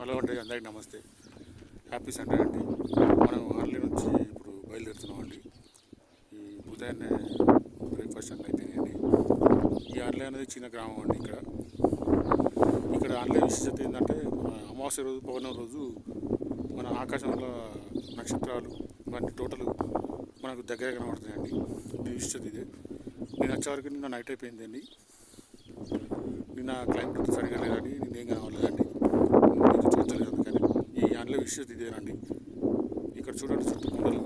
Hello అంటే అందరికీ నమస్తే. హ్యాపీ సండే అండి. మనం ఆర్లీ నుంచి ఇప్పుడు బయలుదేరుతున్నాం అండి ఈ ఉదయాన్నే బ్రేక్ఫాస్ట్ అన్నీ అయిపోయినాయండి. ఈ ఆర్లే అనేది చిన్న గ్రామం అండి ఇక్కడ. ఇక్కడ ఆర్లే విశిష్టత ఏంటంటే మన అమావాస్య రోజు పౌర్ణమి రోజు మన ఆకాశంలో నక్షత్రాలు ఇవన్నీ టోటల్ మనకు దగ్గర కనబడుతున్నాయండి. ఇది విశిష్టత ఇదే. నేను వచ్చేవరకు నిన్న నైట్ అయిపోయిందండి. నిన్న క్లైమేట్ సరిగా లేదండి. నేనేం కనవలేదండి మీరు ఈ విషయం ఇదేనండి. ఇక్కడ చూడండి చుట్టూ కొండలు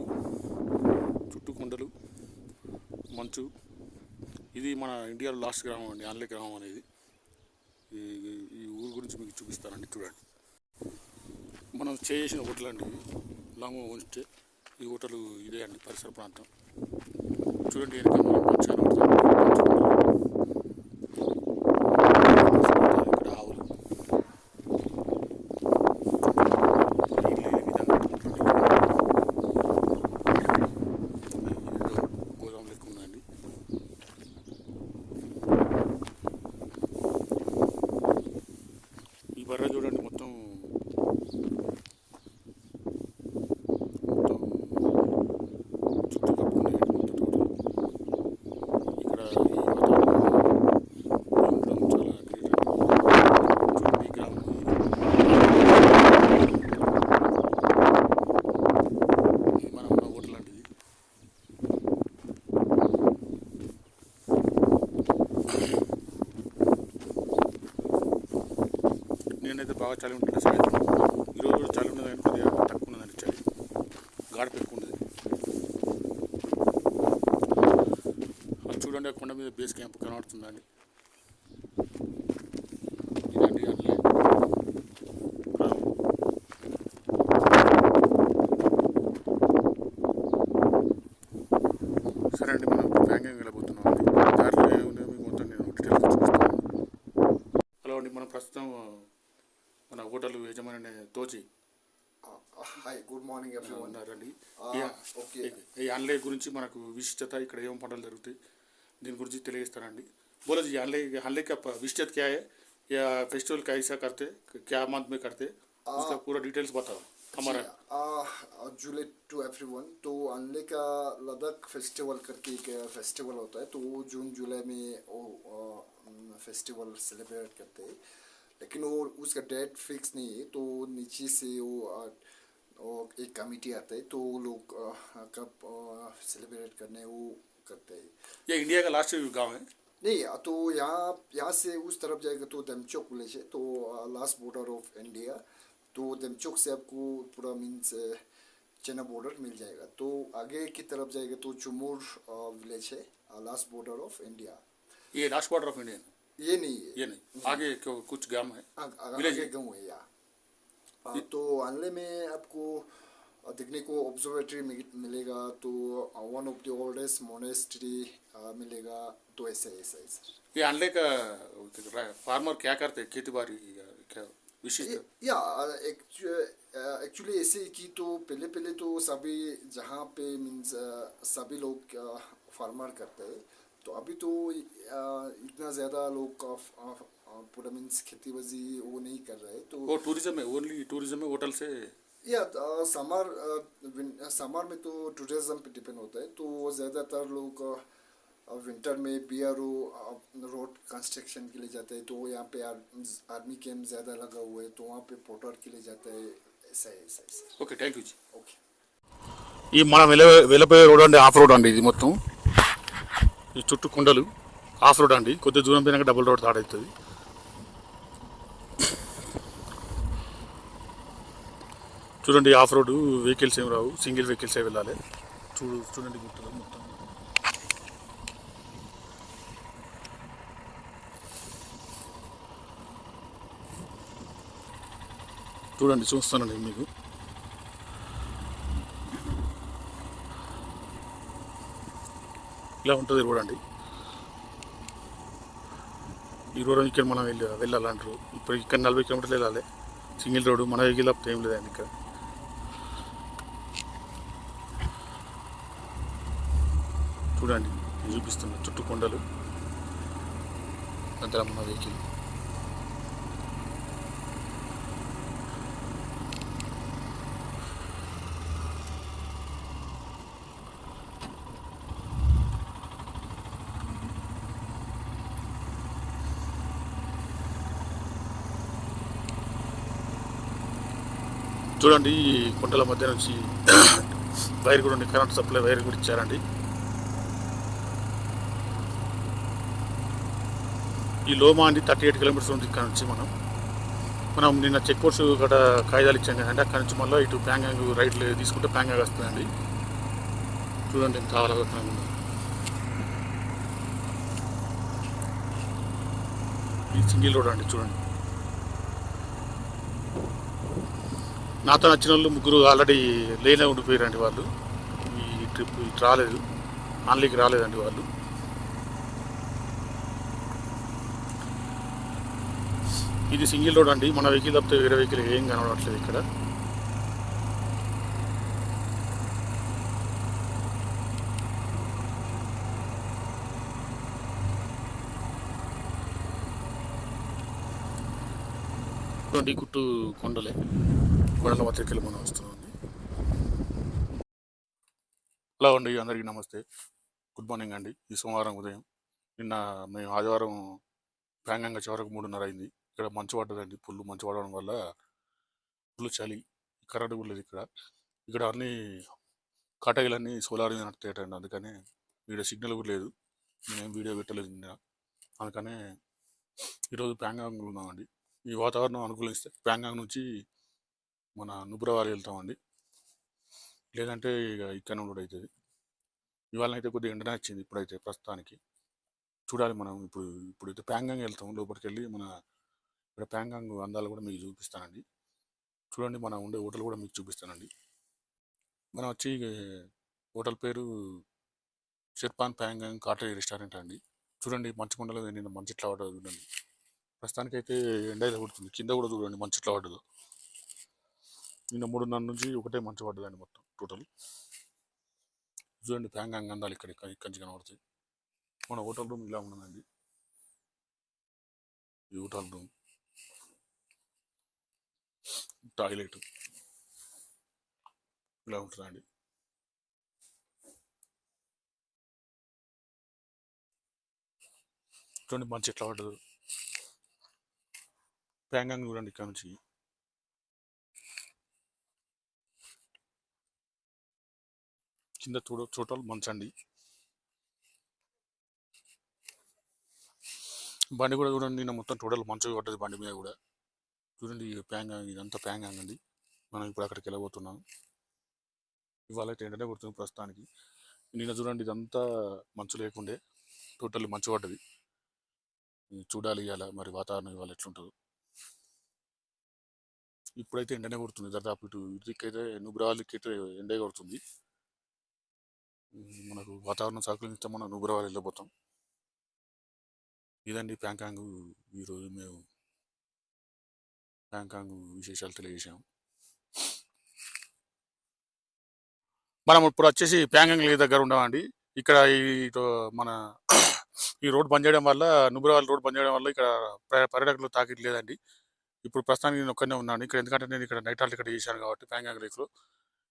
చుట్టూ కొండలు మంచు. ఇది మన ఇండియాలో లాస్ట్ గ్రామం అండి ఆన్లే గ్రామం అనేది. ఈ ఈ ఊరు గురించి మీకు చూపిస్తానండి చూడండి. మనం చేసిన హోటల్ అండి లాంగ్ ఉంచితే ఈ హోటల్ ఇదే అండి పరిసర ప్రాంతం. చూడండి వెనక మనం కనబడుతుంది. మంచు కొండలు. ఇక్కడ ఆవులు నీళ్ళు ఈ విధంగా ఉంటుంది. ఇదేదో గోదాం లెక్క ఉందండి ఈ బర్ర చూడండి మొత్తం మొత్తం చుట్టూ కప్పుకున్నాయి మొత్తం టోటల్ ఇక్కడ ఈ వాతావరణం ఉండడం చాలా గ్రేట్ చూడండి ఈ గ్రామం ఇది మన ఉన్న హోటల్ లాంటిది నేనైతే బాగా చలి ఉంటుంది సాయంత్రం ఈరోజు కూడా చలి ఉన్నది కానీ కొద్దిగా తక్కువ ఉన్నదండి చలి గాడ పెట్టుకుంటుంది అది చూడండి కొండ మీద బేస్ క్యాంప్ కనబడుతుందండి. ఇలాంటి అట్లే సరే అండి మనం బ్యాంకింగ్ వెళ్ళబోతున్నాం అండి. దారిలో మీకు మొత్తం నేను డీటెయిల్స్ చూపిస్తాను. హలో అండి మనం ప్రస్తుతం మన హోటల్ యజమాని తోచి Uh, hi, good morning everyone. ఉన్నారండి Ah, ఈ- okay. ఈ- ఈ ఆన్లైన్ గురించి మనకు విశిష్టత ఇక్కడ ఏం పంటలు జరుగుతాయి దీని గురించి తెలియజేస్తానండి बोलो जी आनले आनले का विशिष्ट क्या है या फेस्टिवल कैसा करते क्या मंथ में करते उसका पूरा डिटेल्स बताओ हमारा Uh, uh, July to everyone तो अनले का लद्दाख फेस्टिवल करके एक फेस्टिवल होता है तो वो जून जुलाई में वो फेस्टिवल सेलिब्रेट करते हैं लेकिन वो उसका डेट फिक्स नहीं है तो नीचे से वो, वो एक कमिटी आता है तो वो लोग कब सेलिब्रेट करने वो करते हैं। ये इंडिया का लास्ट गाँव है? नहीं तो यहाँ यहाँ से उस तरफ़ जाएगा तो दमचौक विलेज है तो लास्ट बॉर्डर ऑफ़ इंडिया तो दमचौक से आपको पूरा मीन्स चना बॉर्डर मिल जाएगा। तो आगे की तरफ़ जाएगा तो चुमूर विलेज है लास्ट बॉर्डर ऑफ़ इंडिया ये लास्ट बॉर्डर ऑफ़ इंडिया ये नहीं है। ये नहीं। आगे क्यों कुछ गाँव है। आग-। गाँव है यहाँ हाँ, तो अनले में आपको देखने को ऑब्जर्वेटरी मिलेगा तो one of the oldest monastery मिलेगा तो ऐसा ऐसा ऐसा। ये आनले का फार्मर क्या करते हैं? खेती बाड़ी क्या विशिष्ट या एक्चुअली ऐसे कि तो पहले पहले तो सभी जहाँ पे मीन्स सभी लोग फार्मर करते हैं। तो अभी तो इतना ज़्यादा लोग पूरा मीन्स खेती बाजी वो नहीं कर रहे तो वो टूरिज़्म है ओनली टूरिज़्म है होटल से? या समर समर में तो टूरिज़्म पे डिपेंड होता है तो ज़्यादातर लोग विंटर में B R O road construction के लिए जाते हैं तो यहाँ पे आर, आर्मी कैंप ज़्यादा लगा हुआ है तो वहाँ पे पोटर के लिए जाते हैं ऐसा है ऐसा है okay thank you ji. Okay ये मन वेल वेलपे रोड अंडी आफ रोड अंडी मतलब ఈ చుట్టూ కొండలు ఆఫ్ రోడ్ అండి. కొద్ది దూరం పోయినాక డబుల్ రోడ్ తాడవుతుంది చూడండి ఆఫ్ రోడ్ వెహికల్స్ ఏం రావు. సింగిల్ వెహికల్స్ ఏ వెళ్ళాలి. చూడు చూడండి గుట్టలు మొత్తం. చూడండి చూస్తానండి మీకు. ఇలా ఉంటుంది చూడండి ఈ రోడ్ ఇక్కడ మనం వెళ్ళి వెళ్ళాలంటారు ఇప్పుడు ఇక్కడ నలభై కిలోమీటర్లు వెళ్ళాలి. సింగిల్ రోడ్డు మన వెహికల్ అప్పుడు ఏం లేదండి ఇక్కడ. చూడండి చూపిస్తున్నా చుట్టూ కొండలు అంతా మన వెహికల్. చూడండి ఈ కొండల మధ్య నుంచి వైర్ కూడా ఉంది. కరెంట్ సప్లై వైర్ కూడా ఇచ్చారండి. ఈ లోమా అండి థర్టీ ఎయిట్ కిలోమీటర్స్ ఉంది ఇక్కడ నుంచి మనం. మనం నిన్న చెక్ పోస్ట్ ఇక్కడ కాగితాలు ఇచ్చాం కదండి. అక్కడ నుంచి మళ్ళీ ఇటు ప్యాంగాంగ్ రైట్ తీసుకుంటే ప్యాంగాంగ్ వస్తుందండి. చూడండి ఎంత ఆహ్లాదకరంగా ఈ సింగిల్ రోడ్ అండి చూడండి. నాతో నచ్చిన వాళ్ళు ముగ్గురు ఆల్రెడీ లేనే ఉండిపోయారండి వాళ్ళు. ఈ ట్రిప్ ఇటు రాలేదు. ఆన్లీకి రాలేదండి వాళ్ళు. ఇది సింగిల్ రోడ్ అండి. మన వెహికల్ తప్పితే వేరే వెహికల్ ఏం కనబడట్లేదు ఇక్కడ. గుట్టు కొండలే. కొండల మధ్యకి మనం వస్తుంది హలో అండి అందరికీ నమస్తే. గుడ్ మార్నింగ్ అండి. ఈ సోమవారం ఉదయం నిన్న మేము ఆదివారం ప్యాంగంగా చివరకు మూడున్నర అయింది. ఇక్కడ మంచు పడ్డదండి పుల్లు మంచు పడడం వల్ల పుల్లు చలి కరెంట్ కూడా లేదు ఇక్కడ. ఇక్కడ అన్ని కాటగిలన్నీ సోలార్ మీద నడుతాయండి అందుకనే వీడియో సిగ్నల్ కూడా లేదు. నేనేం వీడియో పెట్టలేదు నిన్న. అందుకనే ఈరోజు ప్యాంగాంగ్లో ఉన్నామండి. ఈ వాతావరణం అనుకూలిస్తే ప్యాంగాంగ్ నుంచి మన నుబ్రవారి వెళ్తామండి. లేదంటే ఇక ఇక్కడ ఉండడం అవుతుంది ఇవాళ అయితే కొద్దిగా ఎండనే వచ్చింది ఇప్పుడైతే ప్రస్తుతానికి. చూడాలి మనం ఇప్పుడు ఇప్పుడైతే ప్యాంగాంగ్ వెళ్తాం. లోపలికి వెళ్ళి మన ఇక్కడ ప్యాంగాంగ్ అందాలు కూడా మీకు చూపిస్తానండి. చూడండి మనం ఉండే హోటల్ కూడా మీకు చూపిస్తానండి. మనం వచ్చి హోటల్ పేరు షెర్పాన్ ప్యాంగాంగ్ కాటరీ రెస్టారెంట్ అండి. చూడండి మంచి నేను నిన్న మంచి చూడండి. ప్రస్తుతానికి అయితే ఎండ అయితే కొడుతుంది. కింద కూడా చూడండి మంచి ఇట్లా నిన్న మూడున్నర నుంచి ఒకటే మంచి పడ్డదండి మొత్తం టోటల్. చూడండి ప్యాంగాంగ్ అందాలు ఇక్కడ ఇక్కడ ఇక్కడి నుంచి కనబడతాయి. మన హోటల్ రూమ్ ఇలా ఉన్నదండి. ఈ హోటల్ రూమ్. టాయిలెట్. ఇలా ఉంటుందండి. చూడండి మంచి ఎట్లా పడ్డదు. ప్యాంగాంగ్ చూడండి ఇక్కడ నుంచి. కింద చూడ చూడాలి మంచండి. బండి కూడా చూడండి నిన్న మొత్తం టోటల్ మంచిగా పడ్డది బండి మీద కూడా. చూడండి ప్యాంగ్ ఇదంతా ప్యాంగ్ అండి మనం ఇప్పుడు అక్కడికి వెళ్ళబోతున్నాం. ఇవాళ అయితే ఎండనే కొడుతుంది ప్రస్తుతానికి. నిన్న చూడండి ఇదంతా మంచు లేకుండే టోటల్ మంచు పడ్డది. చూడాలి ఇవాళ మరి వాతావరణం ఇవాళ ఎట్లుంటుందో. ఇప్పుడైతే ఎండనే కొడుతుంది దాదాపు ఇటు ఇటుకైతే నుబ్రాలకి అయితే ఎండే కొడుతుంది. మనకు వాతావరణం సహకరిస్తే మనం నుబ్రావాలి వెళ్ళిపోతాం ఇదండి ప్యాంకాంగ్ ఈరోజు మేము ప్యాంకాంగ్ విశేషాలు తెలియజేశాం. మనం ఇప్పుడు వచ్చేసి ప్యాంగాంగ్ లేక్ దగ్గర ఉన్నామండి. ఇక్కడ ఈ మన ఈ రోడ్ బంద్ చేయడం వల్ల నుబ్రావాల్ రోడ్ బంద్ చేయడం వల్ల ఇక్కడ పర్యాటకులు తాకిట్ లేదండి ఇప్పుడు ప్రస్తుతానికి నేను ఒక్కనే ఉన్నాను. ఇక్కడ ఎందుకంటే నేను ఇక్కడ నైట్ హాల్ట్ ఇక్కడ చేశాను కాబట్టి ప్యాంగాంగ్ లేక్లో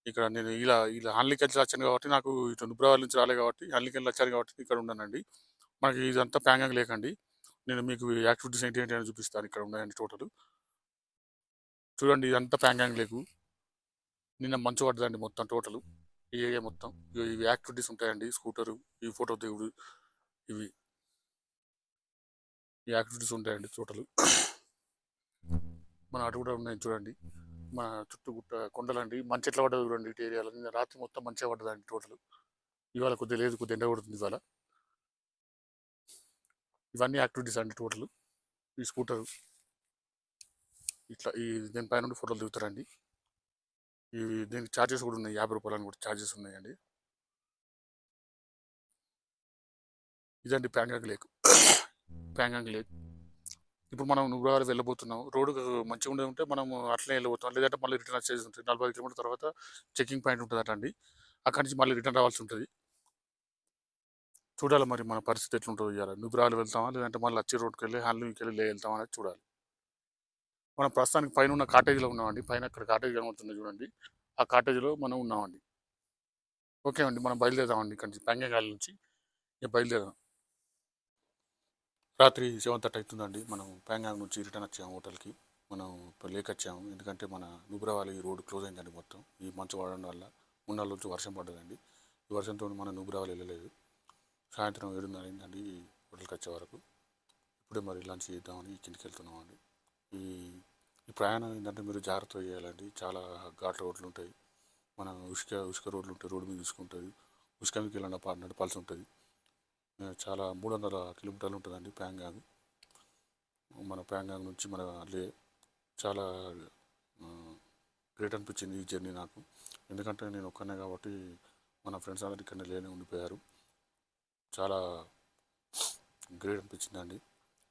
ఇక్కడ నేను ఇలా ఇలా హన్లికెళ్ళి వచ్చాను కాబట్టి నాకు ఇటు నుబ్రావాల్ నుంచి రాలే కాబట్టి హన్లికెళ్ళి వచ్చాను కాబట్టి ఇక్కడ ఉన్నానండి. మనకి ఇదంతా ప్యాంగంగ్ లేకండి. అండి నేను మీకు యాక్టివిటీస్ ఏంటి ఏంటి అని చూపిస్తాను. ఇక్కడ ఉన్నాయండి టోటల్. చూడండి ఇదంతా ప్యాంగంగ్ లేకు నిన్న మంచు పడ్డదండి మొత్తం టోటల్. ఈ ఏరియా మొత్తం. ఇవి యాక్టివిటీస్ ఉంటాయండి. స్కూటరు ఈ ఫోటో దేవుడు ఇవి. ఈ యాక్టివిటీస్ ఉంటాయండి టోటల్. మన అటు కూడా ఉన్నాయి చూడండి. మన చుట్టుగుట్ట కొండలండి. మంచి ఎట్లా పడ్డది చూడండి ఇటు ఏరియాలో. నిన్న రాత్రి మొత్తం మంచిగా పడ్డదండి టోటల్. ఇవాళ కొద్దిగా లేదు కొద్దిగా ఎండ కొడుతుంది ఇవాళ. ఇవన్నీ యాక్టివిటీస్ అండి టోటల్. ఈ స్కూటర్ ఇట్లా ఈ దీనిపైన నుండి ఫోటోలు దిగుతారండి. ఇవి దీనికి ఛార్జెస్ కూడా ఉన్నాయి యాభై రూపాయలని కూడా ఛార్జెస్ ఉన్నాయండి. ఇదండి ప్యాంగాంగ్ లేక్. ప్యాంగాంగ్ లేక్. ఇప్పుడు మనం నువ్వు వెళ్ళబోతున్నాం. రోడ్డు మంచిగా ఉండే ఉంటే మనం అట్లనే వెళ్ళబోతాం లేదంటే మళ్ళీ రిటర్న్ వచ్చేసి ఉంటుంది. నలభై కిలోమీటర్ తర్వాత చెకింగ్ పాయింట్ ఉంటుంది అండి. అక్కడి నుంచి మళ్ళీ రిటర్న్ రావాల్సి ఉంటుంది. చూడాలి మరి మన పరిస్థితి ఎట్లుంటుంది ఇవ్వాలి నువ్వు వెళ్తామా? లేదంటే మళ్ళీ వచ్చి రోడ్కి వెళ్ళి హ్యాండ్లింగ్కి వెళ్ళి లే వెళ్తామా అనేది చూడాలి. మనం ప్రస్తుతానికి పైన ఉన్న కాటేజీలో ఉన్నామండి. పైన అక్కడ కాటేజ్ కనబడుతుంది చూడండి. ఆ కాటేజీలో మనం ఉన్నామండి. ఓకే అండి. మనం బయలుదేరామండి ఇక్కడి నుంచి. పెంగగాలి నుంచి. ఇక బయలుదేరాం రాత్రి సెవెన్ థర్టీ అవుతుందండి. మనం ప్యాంగాంగ్ నుంచి రిటర్న్ వచ్చాము హోటల్కి. మనం ఇప్పుడు లేక్ వచ్చాము. ఎందుకంటే మన నూబ్రావాలి రోడ్ క్లోజ్ అయిందండి మొత్తం. ఈ మంచు పడడం వల్ల మూడు నుంచి వర్షం పడ్డదండి. ఈ వర్షంతో మనం నూబ్రావాలి వెళ్ళలేదు. సాయంత్రం ఏడున్నర అయిందండి హోటల్కి వచ్చే వరకు. ఇప్పుడే మరి లంచ్ చేద్దామని కిందికి వెళ్తున్నామండి ఈ ఈ ప్రయాణం ఏంటంటే మీరు జాగ్రత్త చేయాలండి. చాలా ఘాట్ రోడ్లు ఉంటాయి. మన ఉసుక ఉసుక రోడ్లు ఉంటాయి. రోడ్డు మీద తీసుకుంటుంది ఉసుక మీకు వెళ్ళిన నడపాల్సి ఉంటుంది. చాలా మూడు వందల కిలోమీటర్లు ఉంటుందండి ప్యాంగాంగ్. మన ప్యాంగాంగ్ నుంచి మన లే చాలా గ్రేట్ అనిపించింది ఈ జర్నీ నాకు. ఎందుకంటే నేను ఒక్కనే కాబట్టి మన ఫ్రెండ్స్ అందరు ఇక్కడనే లేనే ఉండిపోయారు. చాలా గ్రేట్ అనిపించిందండి.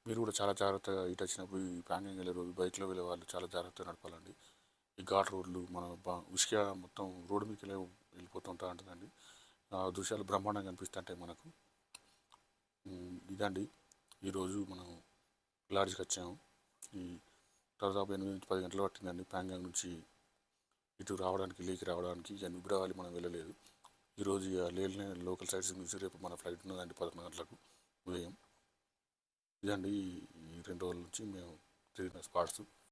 మీరు కూడా చాలా జాగ్రత్తగా ఇటు వచ్చినప్పుడు ఈ ప్యాంగింగ్ వెళ్ళే రోజు బైక్లో వెళ్ళే వాళ్ళు చాలా జాగ్రత్తగా నడపాలండి. ఈ ఘాట్ రోడ్లు మన బా- మొత్తం రోడ్డు మీకు వెళ్ళి వెళ్ళిపోతుంటా ఉంటుందండి ఆ దృశ్యాలు బ్రహ్మాండంగా కనిపిస్తుంటాయి మనకు. ఇదండి. ఈరోజు మనం లాడ్జ్కి వచ్చాము. ఈ దాదాపు ఎనిమిది నుంచి పది గంటలు పట్టిందండి. ప్యాంగాంగ్ నుంచి ఇటు రావడానికి లేకి రావడానికి ఇక నుబ్రావాలి మనం వెళ్ళలేదు. ఈరోజు ఇక లేని లోకల్ సైడ్స్ నుంచి రేపు మన ఫ్లైట్ ఉన్నదండి పదకొండు గంటలకు ఉదయం. ఇదండి ఈ రెండు రోజుల నుంచి మేము తిరిగిన స్పాట్స్.